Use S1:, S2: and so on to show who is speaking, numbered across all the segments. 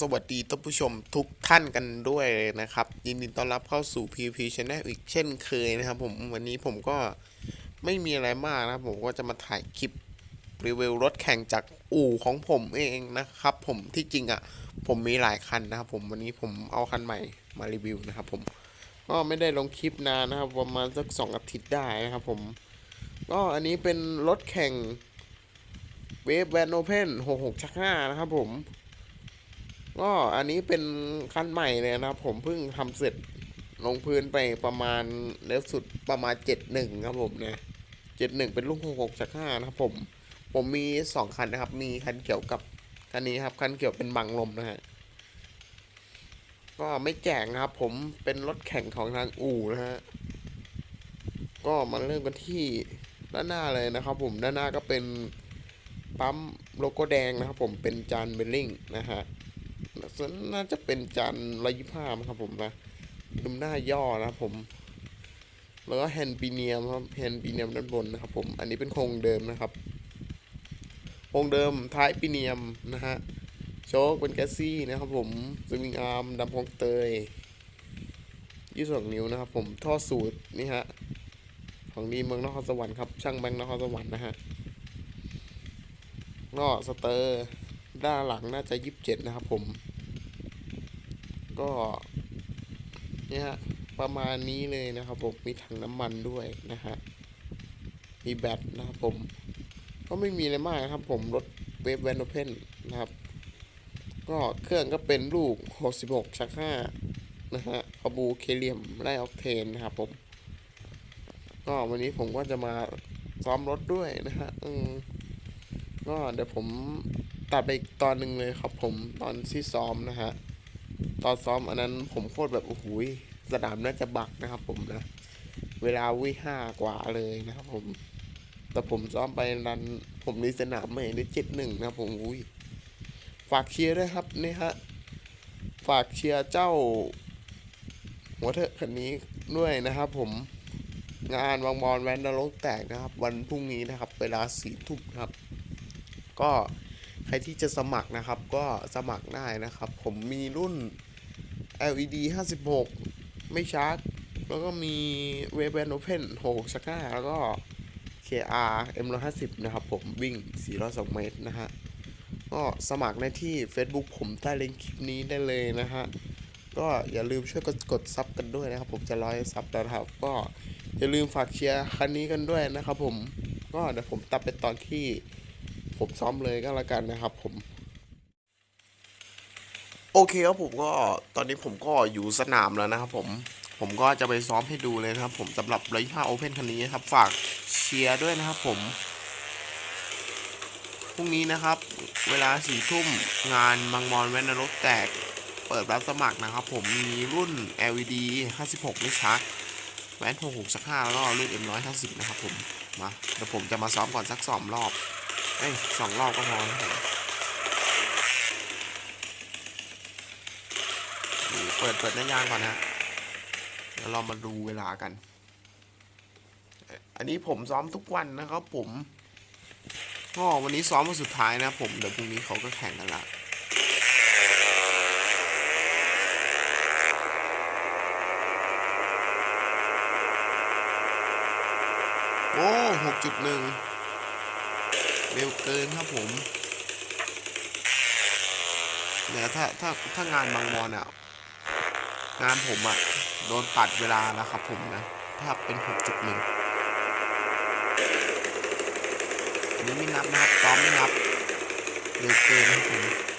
S1: สวัสดีท่านผู้ชมทุกท่านกันด้วยนะครับ ยินดีต้อนรับเข้าสู่ PVP Channel อีกเช่นเคยนะครับผมวันนี้ผมก็ไม่มีอะไรมากนะครับผมก็จะมาถ่ายคลิปรีวิวรถแข่งจากอู่ของผมเองนะครับ ผมที่จริงอะ ผมมีหลายคันนะครับ ผมวันนี้ผมเอาคันใหม่มารีวิวนะครับ ผมก็ไม่ได้ลงคลิปนานนะครับประมาณสักสองอาทิตย์ได้นะครับ ผม ก็อันนี้เป็นรถแข่งเวฟแวนโอเพน66ชัก5นะครับผม ก็อันนี้เป็นคันใหม่เลยนะครับ ผมเพิ่งทำเสร็จลงพื้นไปประมาณเล็วสุดประมาณ71ครับผมนะ71เป็นลูก66จาก5นะครับผม ผมมี2คันนะครับ มีคันเกี่ยวกับคันนี้ครับ คันเกี่ยวเป็นบังลมนะฮะก็ไม่แจกนะครับ ผมเป็นรถแข่งของทางอู่นะฮะก็มาเริ่มกันที่ด้านหน้าเลยนะครับ ผมด้านหน้าก็เป็นปั๊มโลโก้แดงนะครับ ผมเป็นจานเบลลิงนะฮะ น่าจะเป็นจานร้อยยี่ห้าครับผมนะดูหน้าย่อนะครับผม แล้วก็แฮนด์ปีเนียมครับแฮนด์ปีเนียมด้านบนนะครับ ผมอันนี้เป็นโครงเดิมนะครับโครงเดิมท้ายปีเนียมนะฮะโชคเป็นแกซี่นะครับผมสวิงอาร์มดำพงเตยยี่สิบนิ้วนะครับผมท่อสูตรนี่ฮะของดีเมืองนครสวรรค์ครับช่างแบงค์นครสวรรค์นะฮะก็สเตอร์ ด้านหลังน่าจะยี่สิบเจ็ดนะครับผม ก็เนี่ยฮะประมาณนี้เลยนะครับผมมีถังน้ำมันด้วยนะฮะมีแบตนะครับผม ก็ไม่มีอะไรมากนะครับผมรถเวฟแวนโอเพนนะครับ ก็เครื่องก็เป็นลูก 66 ชัก 5 นะฮะพบูเคเลียมไลออกเทนนะครับผม ก็วันนี้ผมก็จะมาซ้อมรถด้วยนะฮะอืมก็เดี๋ยวผม ตัดไปอีกตอนหนึ่งเลยครับผมตอนที่ซ้อมนะฮะตอนซ้อมอันนั้นผมโคตรแบบโอ้โหสนามน่าจะบักนะครับผมนะ เวลาวิ่งห้ากว่าเลยนะครับผม แต่ผมซ้อมไปรัน ผมในสนามไม่ได้เจ็ดหนึ่งนะครับผมอุ้ยฝากเชียร์ด้วยครับนี่ฮะฝากเชียร์เจ้า หัวเถอะคันนี้ด้วยนะครับผมงานวางบอลแวนนรกแตกนะครับ วันพรุ่งนี้นะครับ เวลาสี่ทุ่มครับ ก็ ใครที่จะสมัครนะครับก็สมัครได้นะครับ ผมมีรุ่น LED 56 ไม่ชาร์จ แล้วก็มีเว b บ n Open 6ชัก5แล้วก็ KR M150 นะครับผมวิ่ง 402 เมตรนะฮะก็สมัครได้ที่ Facebook ผมใต้ลิงก์คลิปนี้ได้เลยนะฮะ ก็อย่าลืมช่วยกดกดซับกันด้วยนะครับ ผมจะร้อยซับแล้วนะครับ ก็อย่าลืมฝากเชียร์คันนี้กันด้วยนะครับผมก็เดี๋ยวผมตัดไปตอนที่ ผมซ้อมเลยก็แล้วกันนะครับผม โอเคครับผมก็ตอนนี้ผมก็อยู่สนามแล้วนะครับผมผมก็จะไปซ้อมให้ดูเลยนะครับ ผมสำหรับไร้ห้าโอเพนคันนี้นครับ ฝากเชียร์ด้วยนะครับผมพรุ่งนี้นะครับ เวลาสี่ทุ่มงานบางมอนแวนนรกแตก เปิดรับสมัครนะครับ ผมมีรุ่น LED 56 ไม่ชาร์จแวน66สัก5แล้วก็รุ่น M150 นะครับผมมาเดี๋ยวผมจะมาซ้อมก่อนสักสองรอบ เอ้ยสองรอบก็พอนะผมเปิดเปิดหน้ายางก่อนนะเดี๋ยวเรามาดูเวลากัน อันนี้ผมซ้อมทุกวันนะครับผมก็วันนี้ซ้อมวันสุดท้ายนะผม เดี๋ยวพรุ่งนี้เขาก็แข่งกันละโอ้หกจุดหนึ่ง เร็วเกินครับผมเนี่ยถ้าถ้าถ้างานบางมอนอะงานผมอะโดนตัดเวลานะครับ ผมนะ ถ้าเป็น 6.1อันนี้ไม่นับนะครับซ้อมไม่นับเร็วเกินครับผม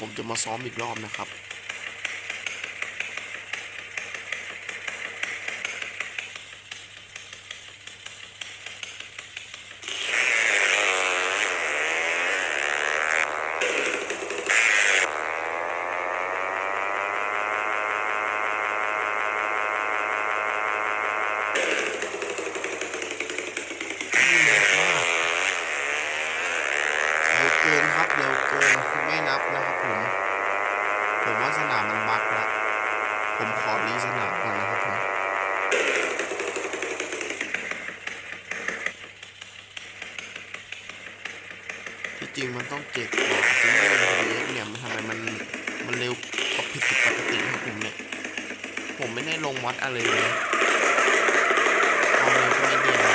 S1: ผมจะมาซ้อมอีกรอบนะครับ เร็วเกินครับเร็วเกินไม่ว่าสนามมันบั๊กละ ผมขอรีสนามก่อนนะครับผมที่จริงมันต้องเจ็ดกว่าซึ่งเอฟเนี่ยมันทำไมมันมันเร็วกว่าผิดปกติครับผมเนี่ย ผมไม่ได้ลงวัดอะไรเลยนะเอาเลยก็ไม่ดีนะ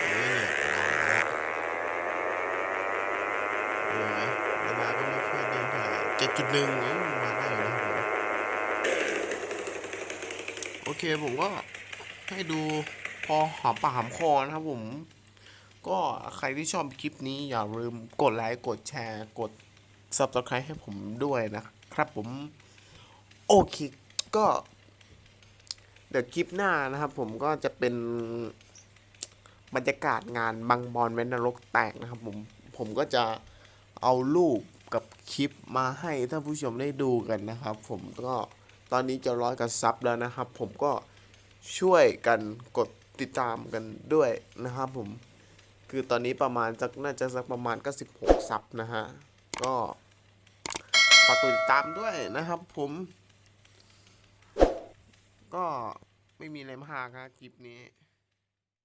S1: เออเนี่ยรอแล้วดูไหมระบายก็ไม่ค่อยดีเท่าไห ร่เจ็ดจุดหนึ่งมาได้อยู่นะครับผมโอเคผมก็ให้ดูพอหอมปากหอมคอนะครับผม ก็ใครที่ชอบคลิปนี้อย่าลืมกดไลค์กดแชร์กด subscribe ให้ผมด้วยนะครับผม โอเคก็ เดี๋ยวคลิปหน้านะครับผมก็จะเป็นบรรยากาศงานบังบอลเวนนรกแตกนะครับผม ผมก็จะเอารูป กับคลิปมาให้ท่านผู้ชมได้ดูกันนะครับ ผมก็ตอนนี้จะร้อยกับซับแล้วนะครับ ผมก็ช่วยกันกดติดตามกันด้วยนะครับผมคือตอนนี้ประมาณสักน่าจะสักประมาณก็16ซับนะฮะก็ฝากกดติดตามด้วยนะครับ ผม ก็ไม่มีอะไรมากครับคลิปนี้